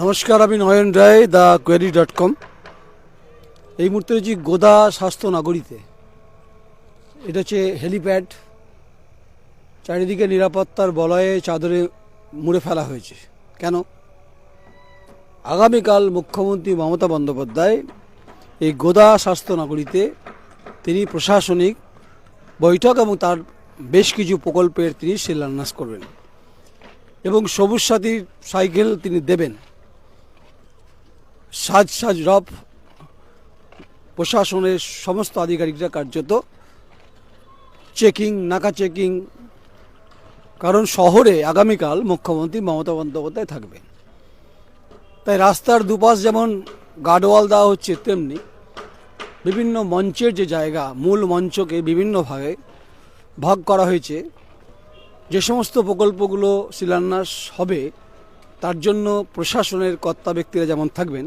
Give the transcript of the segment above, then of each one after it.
নমস্কার, আমি Nayan Roy, the query dot com. এই মুহূর্তে রয়েছি গোদা স্বাস্থ্য নগরীতে। এটা হচ্ছে হেলিপ্যাড। চারিদিকে নিরাপত্তার বলয়ে চাদরে মুড়ে ফেলা হয়েছে। কেন? আগামীকাল মুখ্যমন্ত্রী মমতা বন্দ্যোপাধ্যায় এই গোদা স্বাস্থ্য নগরীতে তিনি প্রশাসনিক বৈঠক এবং তার বেশ কিছু প্রকল্পের তিনি শিলান্যাস করবেন এবং সবুজ সাথীর সাইকেল তিনি দেবেন। সাজ সাজ রব প্রশাসনের সমস্ত আধিকারিকরা কার্যত চেকিং, নাকা চেকিং, কারণ শহরে আগামীকাল মুখ্যমন্ত্রী মমতা বন্দ্যোপাধ্যায় থাকবেন। তাই রাস্তার দুপাশ যেমন গার্ডওয়াল দেওয়া হচ্ছে, তেমনি বিভিন্ন মঞ্চের যে জায়গা, মূল মঞ্চকে বিভিন্নভাবে ভাগ করা হয়েছে, যে সমস্ত প্রকল্পগুলো শিলান্যাস হবে, তার জন্য প্রশাসনের কর্তা ব্যক্তিরা যেমন থাকবেন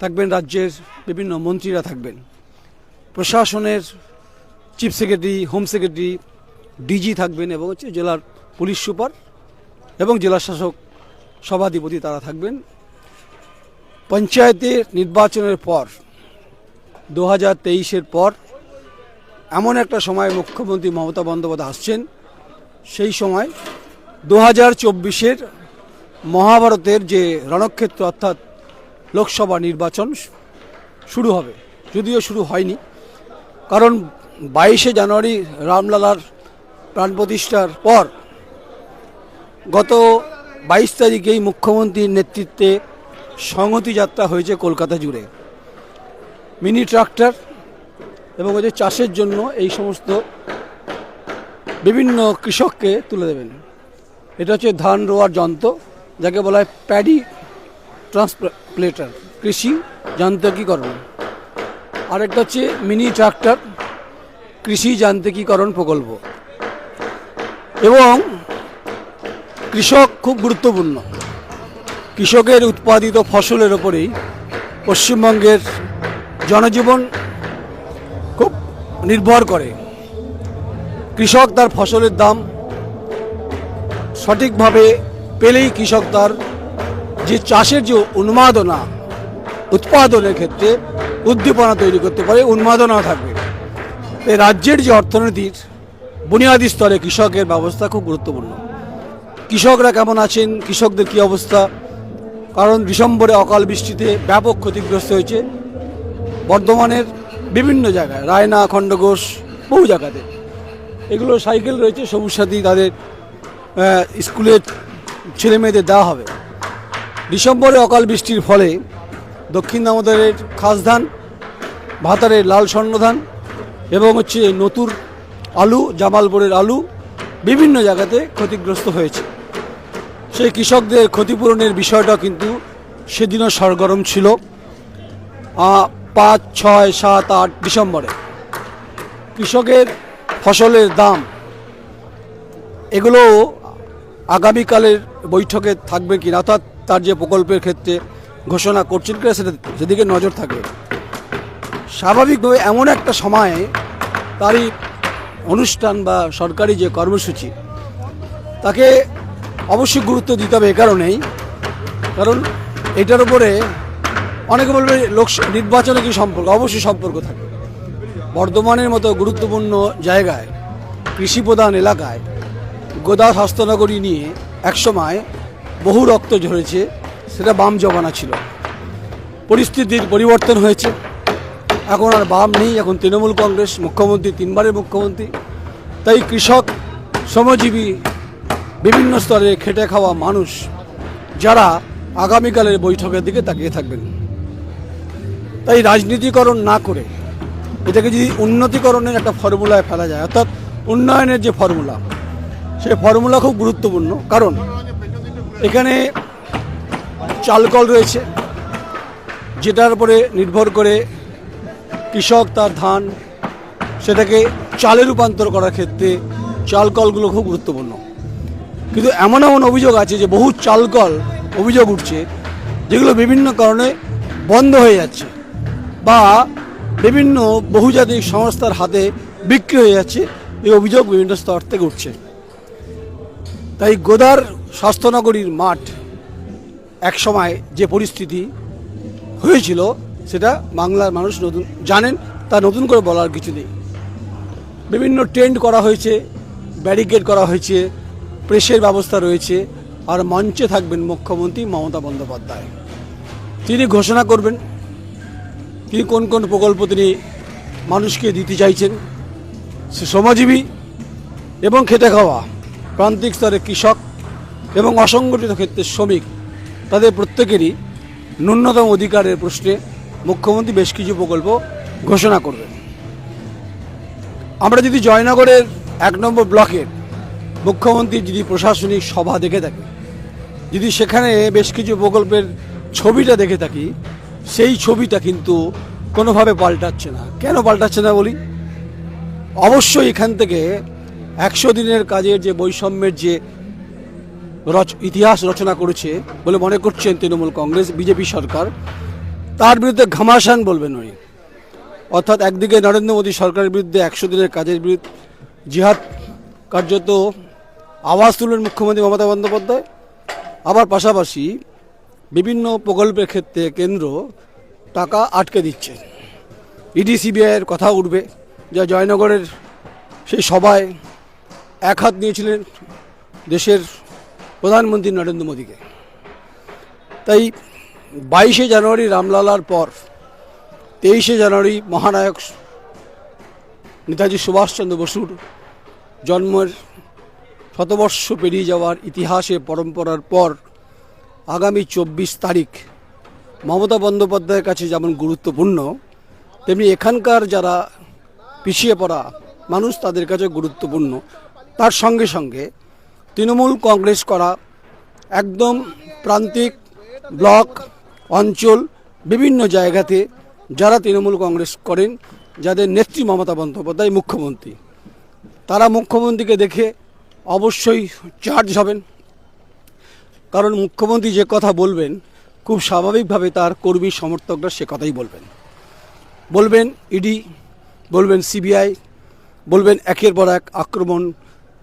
থাকবেন রাজ্যের বিভিন্ন মন্ত্রীরা থাকবেন। প্রশাসনের chief secretary, home secretary, DG থাকবেন এবং হচ্ছে জেলার পুলিশ সুপার এবং জেলা শাসক সভাধিপতি তারা থাকবেন। পঞ্চায়েতের নির্বাচনের পর দু হাজার তেইশের পর এমন একটা সময় মুখ্যমন্ত্রী মমতা বন্দ্যোপাধ্যায় আসছেন। সেই সময় দু হাজার চব্বিশের মহাভারতের যে রণক্ষেত্র অর্থাৎ লোকসভা নির্বাচন শুরু হবে। যদিও শুরু হয়নি। কারণ বাইশে জানুয়ারি রামলালার প্রাণ প্রতিষ্ঠার পর গত বাইশ তারিখেই মুখ্যমন্ত্রীর নেতৃত্বে সংহতি যাত্রা হয়েছে কলকাতা জুড়ে। মিনি ট্রাক্টর এবং যে চাষের জন্য এই সমস্ত বিভিন্ন কৃষককে তুলে দেবেন। এটা হচ্ছে ধান রোয়ার যন্ত্র, যাকে বলা হয় প্যাডি ট্রান্সপ্লেটার কৃষি যান্ত্রিকীকরণ। আরেকটা হচ্ছে মিনি ট্রাক্টর, কৃষি যান্ত্রিকীকরণ প্রকল্প। এবং কৃষক খুব গুরুত্বপূর্ণ। কৃষকের উৎপাদিত ফসলের ওপরেই পশ্চিমবঙ্গের জনজীবন খুব নির্ভর করে। কৃষক তার ফসলের দাম সঠিকভাবে পেলেই কৃষক তার যে চাষের যে উন্মাদনা, উৎপাদনের ক্ষেত্রে উদ্দীপনা তৈরি করতে পারে উন্মাদনা থাকবে। এই রাজ্যের যে অর্থনীতির বুনিয়াদী স্তরে কৃষকের ব্যবস্থা খুব গুরুত্বপূর্ণ। কৃষকরা কেমন আছেন? কৃষকদের কী অবস্থা? কারণ ডিসেম্বরে অকাল বৃষ্টিতে ব্যাপক ক্ষতিগ্রস্ত হয়েছে বর্ধমানের বিভিন্ন জায়গায়। রায়না, খণ্ডঘোষ, বহু জায়গাতে। এগুলো সাইকেল রয়েছে, সবুজ সাথী তাদের স্কুলের ছেলে মেয়েদের দেওয়া হবে। ডিসেম্বরে অকাল বৃষ্টির ফলে দক্ষিণ দামোদরের খাস ধান ভাতারের লাল স্বর্ণ ধান এবং হচ্ছে নতুর আলু, জামালপুরের আলু বিভিন্ন জায়গাতে ক্ষতিগ্রস্ত হয়েছে। সেই কৃষকদের ক্ষতিপূরণের বিষয়টা কিন্তু সেদিনও সরগরম ছিল পাঁচ, ছয়, সাত, আট ডিসেম্বরে। কৃষকের ফসলের দাম, এগুলো আগামীকালের বৈঠকে থাকবে কিনা অর্থাৎ তার যে প্রকল্পের ক্ষেত্রে ঘোষণা করছেন কিনা সেটা সেদিকে নজর থাকবে স্বাভাবিকভাবে এমন একটা সময়ে তারই অনুষ্ঠান বা সরকারি যে কর্মসূচি, তাকে অবশ্যই গুরুত্ব দিতে হবে এ কারণেই। কারণ এটার উপরে অনেকে বলবে লোক নির্বাচনে কি সম্পর্ক? অবশ্যই সম্পর্ক থাকে। বর্ধমানের মতো গুরুত্বপূর্ণ জায়গায় কৃষি প্রধান এলাকায়, গোদা স্বাস্থ্যনগরী নিয়ে একসময় বহু রক্ত ঝরেছে, সেটা বাম জমানা ছিল। পরিস্থিতির পরিবর্তন হয়েছে। এখন আর বাম নেই, এখন তৃণমূল কংগ্রেস, মুখ্যমন্ত্রী, তিনবারের মুখ্যমন্ত্রী। তাই কৃষক, শ্রমজীবী, বিভিন্ন স্তরে খেটে খাওয়া মানুষ, যারা আগামীকালের বৈঠকের দিকে তাকিয়ে থাকবেন। তাই রাজনীতিকরণ না করে, এটাকে যদি উন্নতিকরণের একটা ফর্মুলায় ফেলা যায়, অর্থাৎ উন্নয়নের যে ফর্মুলা সেই ফর্মুলা খুব গুরুত্বপূর্ণ। কারণ এখানে চালকল রয়েছে, যেটার উপরে নির্ভর করে কৃষক তার ধান সেটাকে চালে রূপান্তর করার ক্ষেত্রে চালকলগুলো খুব গুরুত্বপূর্ণ। কিন্তু এমন এমন অভিযোগ আছে যে বহু চালকল অভিযোগ উঠছে যেগুলো বিভিন্ন কারণে বন্ধ হয়ে যাচ্ছে বা বিভিন্ন বহুজাতিক সংস্থার হাতে বিক্রি হয়ে যাচ্ছে। এই অভিযোগ বিভিন্ন স্তর থেকে উঠছে। তাই গোদার স্বাস্থ্যনগরীর মাঠ এক সময় যে পরিস্থিতি হয়েছিল, সেটা বাংলার মানুষ নতুন, জানেন, তা নতুন করে বলার কিছু নেই। বিভিন্ন টেন্ট করা হয়েছে, ব্যারিকেড করা হয়েছে, প্রেসের ব্যবস্থা রয়েছে, আর মঞ্চে থাকবেন মুখ্যমন্ত্রী মমতা বন্দ্যোপাধ্যায়। তিনি ঘোষণা করবেন, তিনি কোন কোন প্রকল্প তিনি মানুষকে দিতে চাইছেন, সে শ্রমজীবী এবং খেটে খাওয়া, প্রান্তিক স্তরে কৃষক এবং অসংগঠিত ক্ষেত্রে শ্রমিক, তাদের প্রত্যেকেরই ন্যূনতম অধিকারের প্রশ্নে মুখ্যমন্ত্রী বেশ কিছু প্রকল্প ঘোষণা করবেন। আমরা যদি জয়নগরের এক নম্বর ব্লকের মুখ্যমন্ত্রীর যদি প্রশাসনিক সভা দেখে থাকি, যদি সেখানে বেশ কিছু প্রকল্পের ছবিটা দেখে থাকি, সেই ছবিটা কিন্তু কোনোভাবে পাল্টাচ্ছে না। কেন পাল্টাচ্ছে না বলি? অবশ্যই এখান থেকে একশো দিনের কাজের যে বৈষম্যের যে রচ, ইতিহাস রচনা করেছে বলে মনে করছেন তৃণমূল কংগ্রেস, বিজেপি সরকার। তার বিরুদ্ধে ঘামাসান বলবেন উনি। অর্থাৎ একদিকে নরেন্দ্র মোদী সরকারের বিরুদ্ধে একশো দিনের কাজের বিরুদ্ধে জিহাদ কার্যত আওয়াজ তুলেন মুখ্যমন্ত্রী মমতা বন্দ্যোপাধ্যায়। আবার পাশাপাশি বিভিন্ন প্রকল্পের ক্ষেত্রে কেন্দ্র টাকা আটকে দিচ্ছে। ইডি সিবিআইয়ের কথা উঠবে যা জয়নগরের সেই সভায় এক হাত নিয়েছিলেন দেশের প্রধানমন্ত্রী নরেন্দ্র মোদীকে। তাই বাইশে জানুয়ারি রামলালার পর তেইশে জানুয়ারি মহানায়ক নেতাজি সুভাষচন্দ্র বসুর জন্মের শতবর্ষ পেরিয়ে যাওয়ার ইতিহাসে পরম্পরার পর আগামী চব্বিশ তারিখ মমতা বন্দ্যোপাধ্যায়ের কাছে যেমন গুরুত্বপূর্ণ, তেমনি এখানকার যারা পিছিয়ে পড়া মানুষ তাদের কাছে গুরুত্বপূর্ণ। তার সঙ্গে সঙ্গে তৃণমূল কংগ্রেস করা, একদম প্রান্তিক ব্লক, অঞ্চল, বিভিন্ন জায়গাতে যারা তৃণমূল কংগ্রেস করেন, যাদের নেত্রী মমতা বন্দ্যোপাধ্যায় মুখ্যমন্ত্রী। তারা মুখ্যমন্ত্রীকে দেখে অবশ্যই চার্জ হবেন। কারণ মুখ্যমন্ত্রী যে কথা বলবেন, খুব স্বাভাবিকভাবে তার কর্মী সমর্থকরা সে কথাই বলবেন। বলবেন ইডি, বলবেন সিবিআই, বলবেন একের পর এক আক্রমণ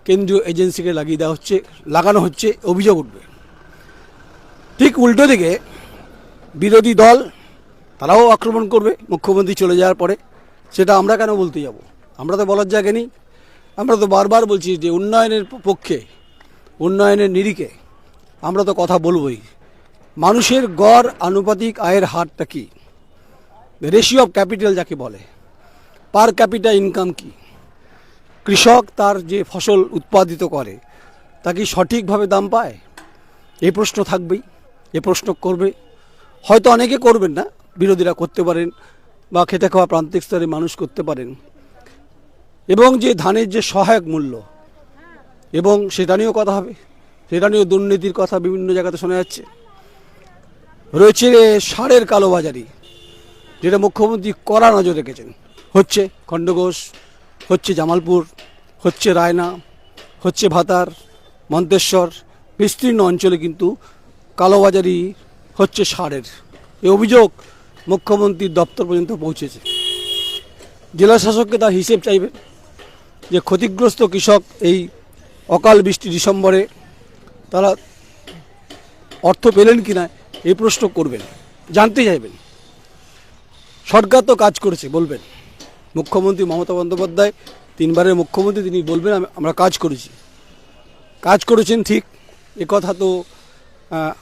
কেন্দ্রীয় এজেন্সিকে লাগিয়ে দেওয়া হচ্ছে, লাগানো হচ্ছে, অভিযোগ উঠবে। ঠিক উল্টো দিকে বিরোধী দল, তারাও আক্রমণ করবে, মুখ্যমন্ত্রী চলে যাওয়ার পরে। সেটা আমরা কেন বলতে যাব? আমরা তো বলার জায়গা নেই। আমরা তো বারবার বলছি যে উন্নয়নের পক্ষে, উন্নয়নের নিরিখে আমরা তো কথা বলবই। মানুষের গড় আনুপাতিক আয়ের হারটা কি? রেশিও অফ ক্যাপিটাল যাকে বলে পার ক্যাপিটা ইনকাম কি? কৃষক তার যে ফসল উৎপাদিত করে, তা কি সঠিকভাবে দাম পায়? এই প্রশ্ন থাকবেই, এ প্রশ্ন করবে। হয়তো অনেকে করবেন না, বিরোধীরা করতে পারেন বা খেটে খাওয়া প্রান্তিক স্তরে মানুষ করতে পারেন। এবং যে ধানের যে সহায়ক মূল্য, এবং সেটা নিয়েও কথা হবে, সেটা নিয়েও দুর্নীতির কথা বিভিন্ন জায়গাতে শোনা যাচ্ছে। রয়েছে সারের কালোবাজারি, যেটা মুখ্যমন্ত্রী কড়া নজর রেখেছেন। হচ্ছে খণ্ডঘোষ হচ্ছে জামালপুর, হচ্ছে রায়না, হচ্ছে ভাতার, মন্তেশ্বর, বিস্তীর্ণ অঞ্চলে কিন্তু কালোবাজারি হচ্ছে সারের। এই অভিযোগ মুখ্যমন্ত্রীর দপ্তর পর্যন্ত পৌঁছেছে। জেলা শাসককে তার হিসেব চাইবে যে ক্ষতিগ্রস্ত কৃষক এই অকাল বৃষ্টি ডিসেম্বরে তারা অর্থ পেলেন কি না এই প্রশ্ন করবেন, জানতে চাইবেন। সরকার তো কাজ করেছে, বলবেন। মুখ্যমন্ত্রী মমতা বন্দ্যোপাধ্যায়, তিনবারের মুখ্যমন্ত্রী তিনি বলবেন, "আমি- আমরা কাজ করেছি। কাজ করেছেন ঠিক, এ কথা তো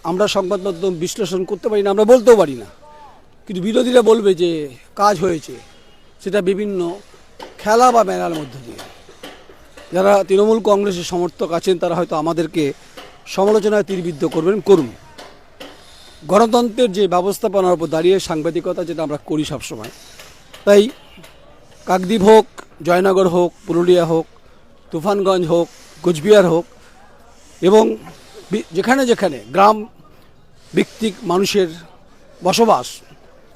আমরা সংবাদ মাধ্যম বিশ্লেষণ করতে পারি না, আমরা বলতেও পারি না। কিন্তু বিরোধীরা বলবে যে, কাজ হয়েছে। সেটা বিভিন্ন খেলা বা মেলার মধ্য দিয়ে। যারা তৃণমূল কংগ্রেসের সমর্থক আছেন, তারা হয়তো আমাদেরকে সমালোচনায় তীরবিদ্ধ করবেন। করুন। গণতন্ত্রের যে ব্যবস্থাপনার উপর দাঁড়িয়ে সাংবাদিকতা যেটা আমরা করি সবসময়, তাই কাকদ্বীপ হোক, জয়নগর হোক, পুরুলিয়া হোক, তুফানগঞ্জ হোক, কোচবিহার হোক, এবং যেখানে যেখানে গ্রাম ভিত্তিক মানুষের বসবাস,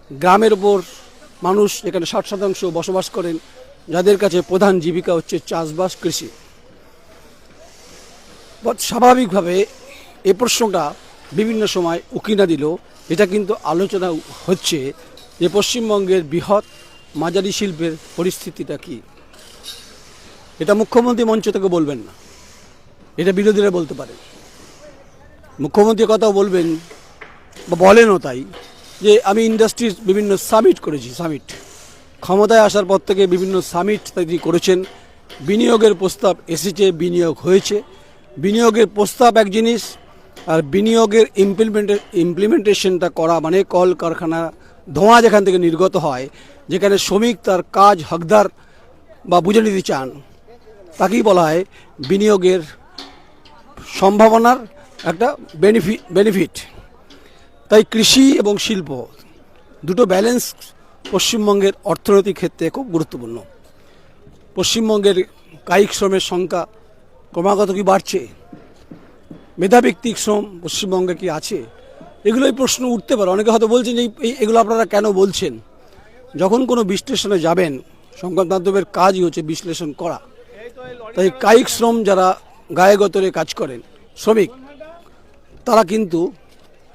গ্রামের ওপর মানুষ এখানে ষাট শতাংশ বসবাস করেন, যাদের কাছে প্রধান জীবিকা হচ্ছে চাষবাস কৃষি। স্বাভাবিকভাবে এ প্রশ্নটা বিভিন্ন সময় উকিনা দিল। এটা কিন্তু আলোচনা হচ্ছে যে পশ্চিমবঙ্গের বৃহৎ মাঝারি শিল্পের পরিস্থিতিটা কি? এটা মুখ্যমন্ত্রী মঞ্চ থেকে বলবেন না। এটা বিরোধীরা বলতে পারে। মুখ্যমন্ত্রী কথাও বলবেন বা বলেনও তাই যে, আমি ইন্ডাস্ট্রির বিভিন্ন সামিট করেছি, সামিট। ক্ষমতায় আসার পর থেকে বিভিন্ন সামিট তিনি করেছেন। বিনিয়োগের প্রস্তাব এসেছে, বিনিয়োগ হয়েছে। বিনিয়োগের প্রস্তাব এক জিনিস, আর বিনিয়োগের ইমপ্লিমেন্টে ইমপ্লিমেন্টেশনটা করা মানে কল কারখানা ধোঁয়া যেখান থেকে নির্গত হয় যেখানে শ্রমিক তার কাজ হকদার বা বুঝে নিতে চান, তাকেই বলা হয় বিনিয়োগের সম্ভাবনার একটা বেনিফিট বেনিফিট তাই কৃষি এবং শিল্প দুটো ব্যালেন্স পশ্চিমবঙ্গের অর্থনৈতিক ক্ষেত্রে খুব গুরুত্বপূর্ণ। পশ্চিমবঙ্গের কায়িক শ্রমের সংখ্যা ক্রমাগত কি বাড়ছে? মেধাভিত্তিক শ্রম পশ্চিমবঙ্গে কি আছে? এগুলোই প্রশ্ন উঠতে পারে। অনেকে হয়তো বলছেন যে এগুলো আপনারা কেন বলছেন? যখন কোনো বিশ্লেষণে যাবেন, সংবাদ মাধ্যমের কাজই হচ্ছে বিশ্লেষণ করা। তাই কায়িক শ্রম যারা গায়ে গতরে কাজ করেন, শ্রমিক, তারা কিন্তু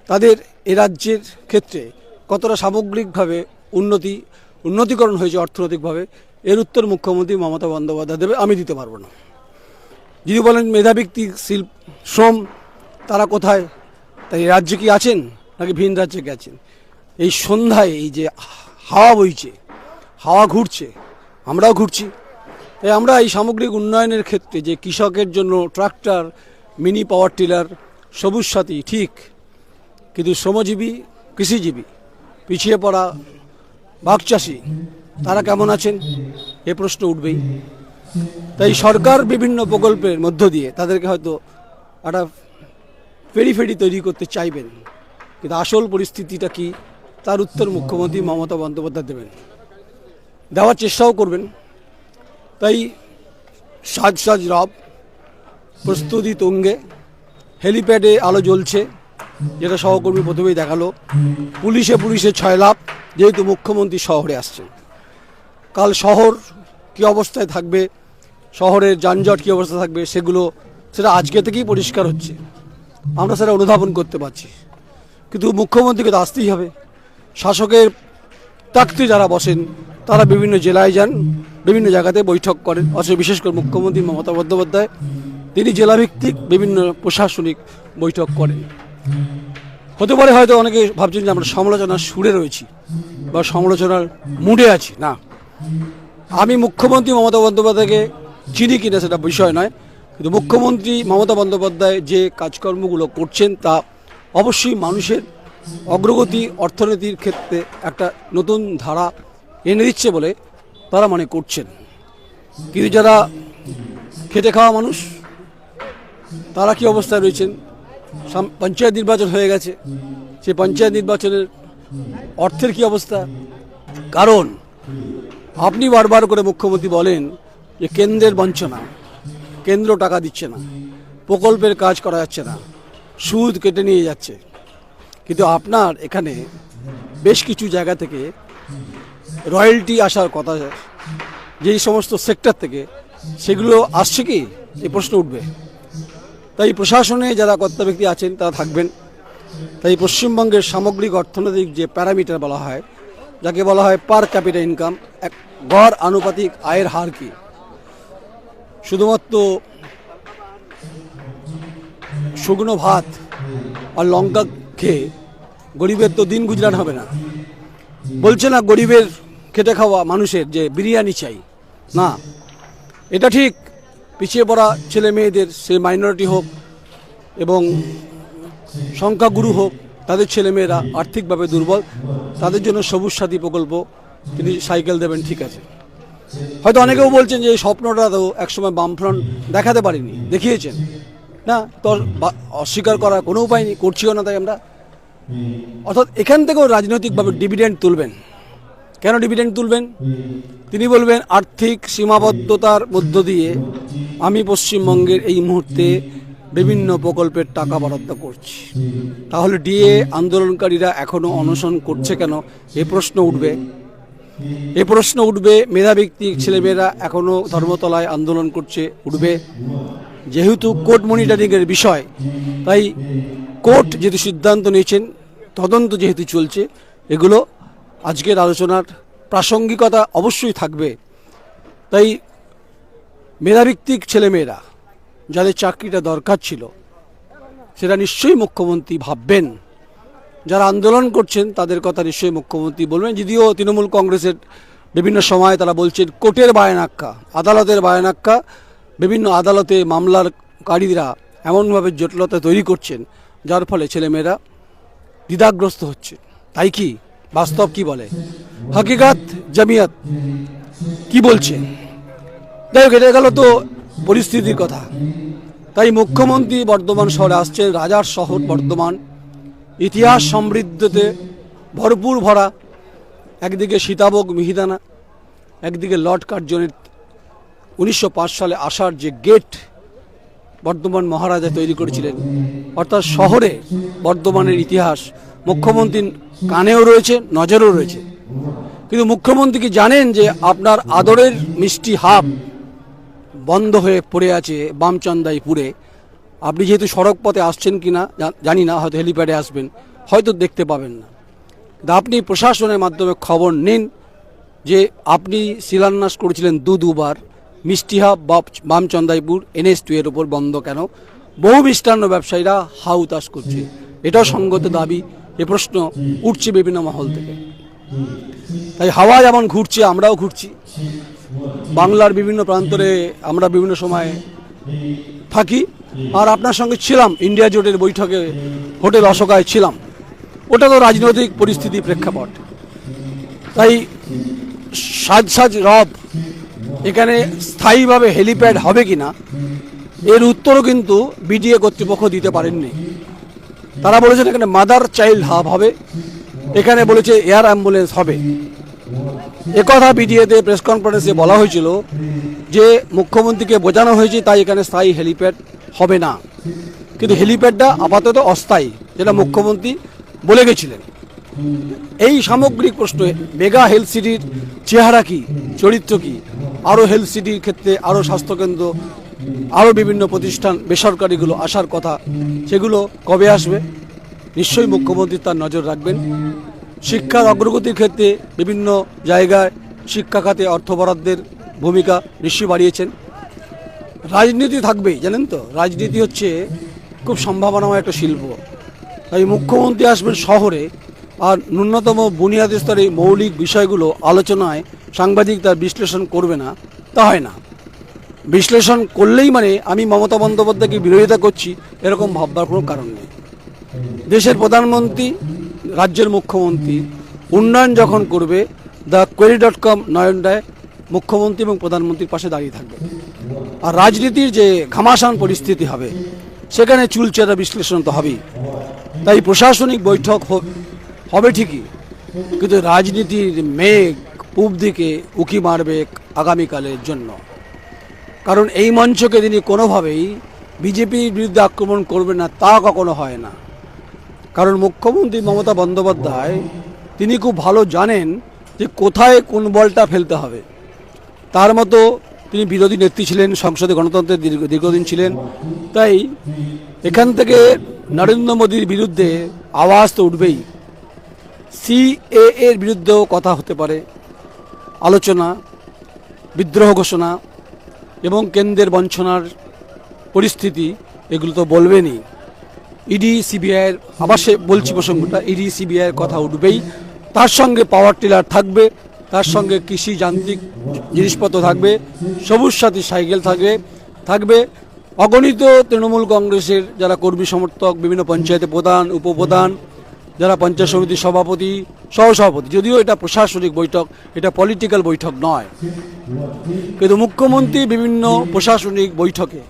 তাদের এ রাজ্যের ক্ষেত্রে কতটা সামগ্রিকভাবে উন্নতি, উন্নতিকরণ হয়েছে অর্থনৈতিকভাবে, এর উত্তর মুখ্যমন্ত্রী মমতা বন্দ্যোপাধ্যায় দেবে, আমি দিতে পারব না। যদি বলেন মেধাভিত্তিক শিল্প, শ্রম, তারা কোথায়? তাই রাজ্যে কি আছেন নাকি ভিন রাজ্যে গেছেন? এই সন্ধ্যায় এই যে হাওয়া বইছে, হাওয়া ঘুরছে, আমরাও ঘুরছি। তাই আমরা এই সামগ্রিক উন্নয়নের ক্ষেত্রে যে কৃষকের জন্য ট্রাক্টর, মিনি পাওয়ার টিলার, সবুজ সাথী, ঠিক, কিন্তু শ্রমজীবী, কৃষিজীবী, পিছিয়ে পড়া বাঘ চাষি, তারা কেমন আছেন? এ প্রশ্ন উঠবেই। তাই সরকার বিভিন্ন প্রকল্পের মধ্য দিয়ে তাদেরকে হয়তো একটা ফেরি ফেরি তৈরি করতে চাইবেন, কিন্তু আসল পরিস্থিতিটা কি? তার উত্তর মুখ্যমন্ত্রী মমতা বন্দ্যোপাধ্যায় দেবেন। দেওয়ার চেষ্টাও করবেন। তাই সাজ সাজ রব প্রস্তুতি তুঙ্গে হেলিপ্যাডে আলো জ্বলছে। যেটা সহকর্মী প্রথমেই দেখাল। পুলিশে পুলিশে ছয় লাভ যেহেতু মুখ্যমন্ত্রী শহরে আসছেন। কাল শহর কি অবস্থায় থাকবে, শহরের যানজট কি অবস্থা থাকবে, সেগুলো সেটা আজকে থেকেই পরিষ্কার হচ্ছে। আমরা সেটা অনুধাবন করতে পারছি। কিন্তু মুখ্যমন্ত্রীকে তো আসতেই হবে। শাসকের তাকতে যারা বসেন, তারা বিভিন্ন জেলায় যান, বিভিন্ন জায়গাতে বৈঠক করেন। অথচ বিশেষ করে মুখ্যমন্ত্রী মমতা বন্দ্যোপাধ্যায়, তিনি জেলাভিত্তিক বিভিন্ন প্রশাসনিক বৈঠক করেন। হতে পারে হয়তো অনেকে ভাবছেন যে আমরা সমালোচনার সুরে রয়েছি বা সমালোচনার মুডে আছি। না। আমি মুখ্যমন্ত্রী মমতা বন্দ্যোপাধ্যায়কে চিনি কিনা সেটা বিষয় নয়, কিন্তু মুখ্যমন্ত্রী মমতা বন্দ্যোপাধ্যায় যে কাজকর্মগুলো করছেন তা অবশ্যই মানুষের অগ্রগতি অর্থনীতির ক্ষেত্রে একটা নতুন ধারা এনে দিচ্ছে বলে তারা মনে করছেন। কিন্তু যারা খেটে খাওয়া মানুষ, তারা কি অবস্থায় রয়েছেন? পঞ্চায়েত নির্বাচন হয়ে গেছে। সেই পঞ্চায়েত নির্বাচনের অর্থের কি অবস্থা? কারণ আপনি বারবার করে মুখ্যমন্ত্রী বলেন যে কেন্দ্রের বঞ্চনা, কেন্দ্র টাকা দিচ্ছে না, প্রকল্পের কাজ করা যাচ্ছে না, সুদ কেটে নিয়ে যাচ্ছে। কিন্তু আপনার এখানে বেশ কিছু জায়গা থেকে রয়্যালটি আসার কথা, যেই সমস্ত সেক্টর থেকে সেগুলো আসছে কি? এই প্রশ্ন উঠবে। তাই প্রশাসনে যারা কর্তা ব্যক্তি আছেন, তারা থাকবেন। তাই পশ্চিমবঙ্গের সামগ্রিক অর্থনৈতিক যে প্যারামিটার বলা হয়, যাকে বলা হয় পার ক্যাপিটাল ইনকাম, এক গড় আনুপাতিক আয়ের হার কি? শুধুমাত্র শুকনো ভাত আর লঙ্কা খেয়ে গরিবের তো দিন গুজরান হবে না। বলছে না গরিবের খেটে খাওয়া মানুষের যে বিরিয়ানি চাই। না, এটা ঠিক। পিছিয়ে পড়া ছেলে মেয়েদের সে মাইনরিটি হোক এবং সংখ্যাগুরু হোক, তাদের ছেলেমেয়েরা আর্থিকভাবে দুর্বল, তাদের জন্য সবুজ সাথী প্রকল্প তিনি সাইকেল দেবেন, ঠিক আছে। হয়তো অনেকেও বলছেন যে এই স্বপ্নটা তো একসময় বামফ্রন্ট দেখাতে পারিনি, দেখিয়েছেন। না, তো অস্বীকার করার কোনো উপায় নেই, করছিও না তাই আমরা অর্থাৎ এখান থেকেও রাজনৈতিকভাবে ডিভিডেন্ড তুলবেন। কেন ডিভিডেন্ড তুলবেন? তিনি বলবেন, আর্থিক সীমাবদ্ধতার মধ্য দিয়ে আমি পশ্চিমবঙ্গের এই মুহূর্তে বিভিন্ন প্রকল্পের টাকা বরাদ্দ করছি। তাহলে ডিএ আন্দোলনকারীরা এখনও অনশন করছে কেন? এ প্রশ্ন উঠবে। এ প্রশ্ন উঠবে মেধাভিত্তিক ছেলেমেয়েরা এখনও ধর্মতলায় আন্দোলন করছে, উঠবে। যেহেতু কোর্ট মনিটরিংয়ের বিষয়, তাই কোর্ট যেহেতু সিদ্ধান্ত নিয়েছেন তদন্ত যেহেতু চলছে, এগুলো আজকের আলোচনার প্রাসঙ্গিকতা অবশ্যই থাকবে। তাই মেধাভিত্তিক ছেলেমেয়েরা, যাদের চাকরিটা দরকার ছিল, সেটা নিশ্চয়ই মুখ্যমন্ত্রী ভাববেন। যারা আন্দোলন করছেন, তাদের কথা নিশ্চয়ই মুখ্যমন্ত্রী বলবেন। যদিও তৃণমূল কংগ্রেসের বিভিন্ন সময় তারা বলছেন, কোর্টের বায়নাক্কা, আদালতের বায়নাক্কা, বিভিন্ন আদালতে মামলারকারীরা এমনভাবে জটিলতা তৈরি করছেন, যার ফলে ছেলেমেয়েরা দ্বিধাগ্রস্ত হচ্ছে। তাই কি? বাস্তব কি বলে? হাকিকাত, জামিয়াত, কি বলছে? যাই হোক, এটা গেল তো পরিস্থিতির কথা। তাই মুখ্যমন্ত্রী বর্ধমান শহরে আসছেন, রাজার শহর বর্ধমান। ইতিহাস সমৃদ্ধতে ভরপুর ভরা। একদিকে সীতাভোগ মিহিদানা, একদিকে লর্ড কার্জনের উনিশশো সালে আসার যে গেট বর্ধমান মহারাজা তৈরি করেছিলেন। অর্থাৎ শহরে বর্ধমানের ইতিহাস মুখ্যমন্ত্রীর কানেও রয়েছে, নজরেও রয়েছে। কিন্তু মুখ্যমন্ত্রী কি জানেন যে আপনার আদরের মিষ্টি হাব বন্ধ হয়ে পড়ে আছে বামচন্দাইপুরে? আপনি যেহেতু সড়ক পথে আসছেন কি না জানি না, হয়তো হেলিপ্যাডে আসবেন, হয়তো দেখতে পাবেন না। আপনি প্রশাসনের মাধ্যমে খবর নিন যে আপনি শিলান্যাস করেছিলেন দু দুবার মিষ্টিহাব বামচন্দাইপুর এনএস টু এর উপর বন্ধ কেন? বহু মিষ্টান্ন ব্যবসায়ীরা হাউতাস করছে। এটাও সঙ্গত দাবি, এ প্রশ্ন উঠছে বিভিন্ন মহল থেকে। তাই হাওয়া যেমন ঘুরছে, আমরাও ঘুরছি। বাংলার বিভিন্ন প্রান্তরে আমরা বিভিন্ন সময় থাকি। আর আপনার সঙ্গে ছিলাম, ইন্ডিয়া জোটের বৈঠকে হোটেল অশোকায় ছিলাম। ওটা তো রাজনৈতিক পরিস্থিতি প্রেক্ষাপট। তাই সাজ সাজ রব এখানে স্থায়ীভাবে হেলিপ্যাড হবে কি না এর উত্তরও কিন্তু বিডিএ কর্তৃপক্ষ দিতে পারেননি। তারা বলেছেন এখানে মাদার চাইল্ড হাব হবে, এখানে বলেছে এয়ার অ্যাম্বুলেন্স হবে। একথা বিডিএতে প্রেস কনফারেন্সে বলা হয়েছিল যে মুখ্যমন্ত্রীকে বোঝানো হয়েছে তাই এখানে স্থায়ী হেলিপ্যাড হবে না। কিন্তু হেলিপ্যাডটা আপাতত অস্থায়ী, যেটা মুখ্যমন্ত্রী বলে গেছিলেন। এই সামগ্রিক প্রশ্নে মেগা হেলথ সিটির চেহারা কি? চরিত্র কি? আরও হেলথ সিটির ক্ষেত্রে আরও স্বাস্থ্যকেন্দ্র আরও বিভিন্ন প্রতিষ্ঠান, বেসরকারিগুলো আসার কথা, সেগুলো কবে আসবে? নিশ্চয়ই মুখ্যমন্ত্রী তার নজর রাখবেন। শিক্ষার অগ্রগতির ক্ষেত্রে বিভিন্ন জায়গায় শিক্ষা খাতে অর্থ বরাদ্দের ভূমিকা নিশ্চয়ই বাড়িয়েছেন। রাজনীতি থাকবেই, জানেন তো? রাজনীতি হচ্ছে খুব সম্ভাবনাময় একটা শিল্প। তাই মুখ্যমন্ত্রী আসবেন শহরে আর ন্যূনতম বুনিয়াদী স্তরে মৌলিক বিষয়গুলো আলোচনায় সাংবাদিক তার বিশ্লেষণ করবে না, তা হয় না। বিশ্লেষণ করলেই মানে আমি মমতা বন্দ্যোপাধ্যায়কে বিরোধিতা করছি, এরকম ভাববার কোনো কারণ নেই। দেশের প্রধানমন্ত্রী, রাজ্যের মুখ্যমন্ত্রী, উন্নয়ন যখন করবে, দ্য কোয়েরি ডট কম নয়নডায় মুখ্যমন্ত্রী এবং প্রধানমন্ত্রীর পাশে দাঁড়িয়ে থাকবে। আর রাজনীতির যে ঘামাসান পরিস্থিতি হবে, সেখানে চুলচেরা বিশ্লেষণ তো হবেই। তাই প্রশাসনিক বৈঠক হ- হবে ঠিকই। কিন্তু রাজনীতির মেঘ পূব দিকে উকি মারবে আগামীকালের জন্য। কারণ এই মঞ্চকে তিনি কোনোভাবেই বিজেপির বিরুদ্ধে আক্রমণ করবেন না, তা কখনো হয় না। কারণ মুখ্যমন্ত্রী মমতা বন্দ্যোপাধ্যায়, তিনি খুব ভালো জানেন যে কোথায় কোন বলটা ফেলতে হবে। তার মতো তিনি বিরোধী নেত্রী ছিলেন, সংসদে গণতন্ত্রের দীর্ঘ, দীর্ঘদিন ছিলেন। তাই এখান থেকে নরেন্দ্র মোদীর বিরুদ্ধে আওয়াজ তো উঠবেই। সিএ এর বিরুদ্ধেও কথা হতে পারে। আলোচনা, বিদ্রোহ ঘোষণা এবং কেন্দ্রের বঞ্চনার পরিস্থিতি এগুলো তো বলবেনই। ইডি সিবিআইয়ের আবার সে বলছি প্রসঙ্গটা, ইডি সিবিআইয়ের কথা উঠবেই। তার সঙ্গে পাওয়ার টিলার থাকবে, তার সঙ্গে কৃষি যান্ত্রিক জিনিসপত্র থাকবে, সবুজ সাথী সাইকেল থাকবে থাকবে। অগণিত তৃণমূল কংগ্রেসের যারা কর্মী সমর্থক, বিভিন্ন পঞ্চায়েতে প্রধান, উপপ্রধান যারা পঞ্চায়েত সমিতির সভাপতি, সহসভাপতি, যদিও এটা প্রশাসনিক বৈঠক, এটা পলিটিক্যাল বৈঠক নয়। কিন্তু মুখ্যমন্ত্রী বিভিন্ন প্রশাসনিক বৈঠকে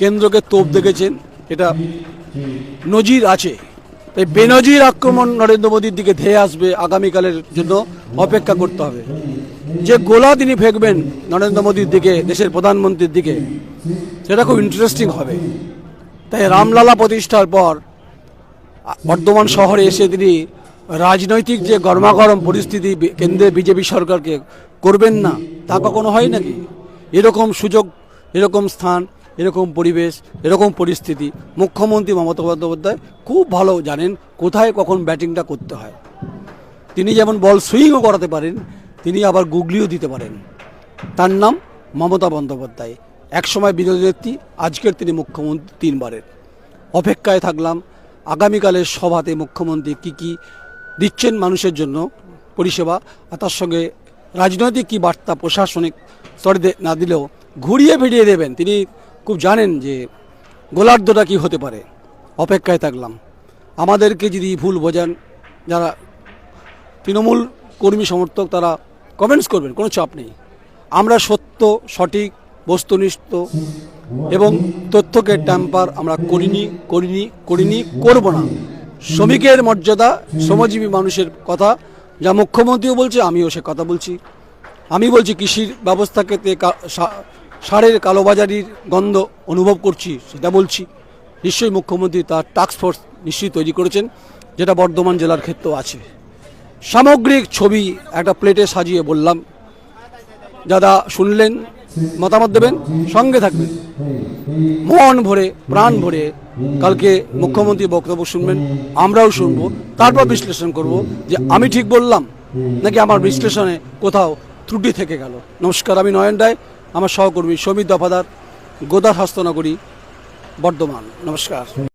কেন্দ্রকে তোপ দেখেছেন, এটা নজির আছে। তাই বেনজির আক্রমণ নরেন্দ্র মোদীর দিকে ধেয়ে আসবে আগামীকালের জন্য অপেক্ষা করতে হবে। যে গোলা তিনি ফেঁকবেন নরেন্দ্র মোদীর দিকে, দেশের প্রধানমন্ত্রীর দিকে, সেটা খুব ইন্টারেস্টিং হবে। তাই রামলালা প্রতিষ্ঠার পর বর্ধমান শহরে এসে তিনি রাজনৈতিক যে গরমাগরম পরিস্থিতি কেন্দ্রে বিজেপি সরকারকে করবেন না, তা কখনো হয় নাকি? এরকম সুযোগ, এরকম স্থান, এরকম পরিবেশ, এরকম পরিস্থিতি মুখ্যমন্ত্রী মমতা বন্দ্যোপাধ্যায় খুব ভালো জানেন কোথায় কখন ব্যাটিংটা করতে হয়। তিনি যেমন বল সুইংও করাতে পারেন, তিনি আবার গুগলিও দিতে পারেন। তার নাম মমতা বন্দ্যোপাধ্যায়। একসময় বিরোধী নেত্রী, আজকের তিনি মুখ্যমন্ত্রী তিনবারের। অপেক্ষায় থাকলাম আগামীকালের সভাতে মুখ্যমন্ত্রী কি কি দিচ্ছেন মানুষের জন্য পরিষেবা আর তার সঙ্গে রাজনৈতিক কি বার্তা প্রশাসনিক স্তরে না দিলেও ঘুরিয়ে ফিরিয়ে দেবেন? তিনি খুব জানেন যে গোলার্ধটা কি হতে পারে। অপেক্ষায় থাকলাম। আমাদেরকে যদি ভুল বোঝান, যারা তৃণমূল কর্মী সমর্থক, তারা কমেন্টস করবেন, কোনো চাপ নেই। আমরা সত্য, সঠিক বস্তুনিষ্ঠ এবং তথ্যকে ট্যাম্পার আমরা করিনি করিনি করিনি, করব না। শ্রমিকের মর্যাদা, শ্রমজীবী মানুষের কথা, যা মুখ্যমন্ত্রীও বলছে, আমিও সে কথা বলছি। আমি বলছি, কৃষির ব্যবস্থাকে তে কা- সারের কালোবাজারির গন্ধ অনুভব করছি, সেটা বলছি। নিশ্চয়ই মুখ্যমন্ত্রী তার ফোর্স নিশ্চয়ই তৈরি করেছেন, যেটা বর্ধমান জেলার ক্ষেত্রেও আছে। সামগ্রিক ছবি একটা প্লেটে সাজিয়ে বললাম। দাদা শুনলেন মতামত দেবেন, সঙ্গে থাকবেন। মন ভরে, প্রাণ ভরে কালকে মুখ্যমন্ত্রী বক্তব্য শুনবেন, আমরাও শুনব, তারপর বিশ্লেষণ করব যে আমি ঠিক বললাম নাকি আমার বিশ্লেষণে কোথাও ত্রুটি থেকে গেল। নমস্কার, আমি নয়ন রায়, আমার সহকর্মী সমিত দফাদার, গোদার হস্তনগরী বর্ধমান। নমস্কার।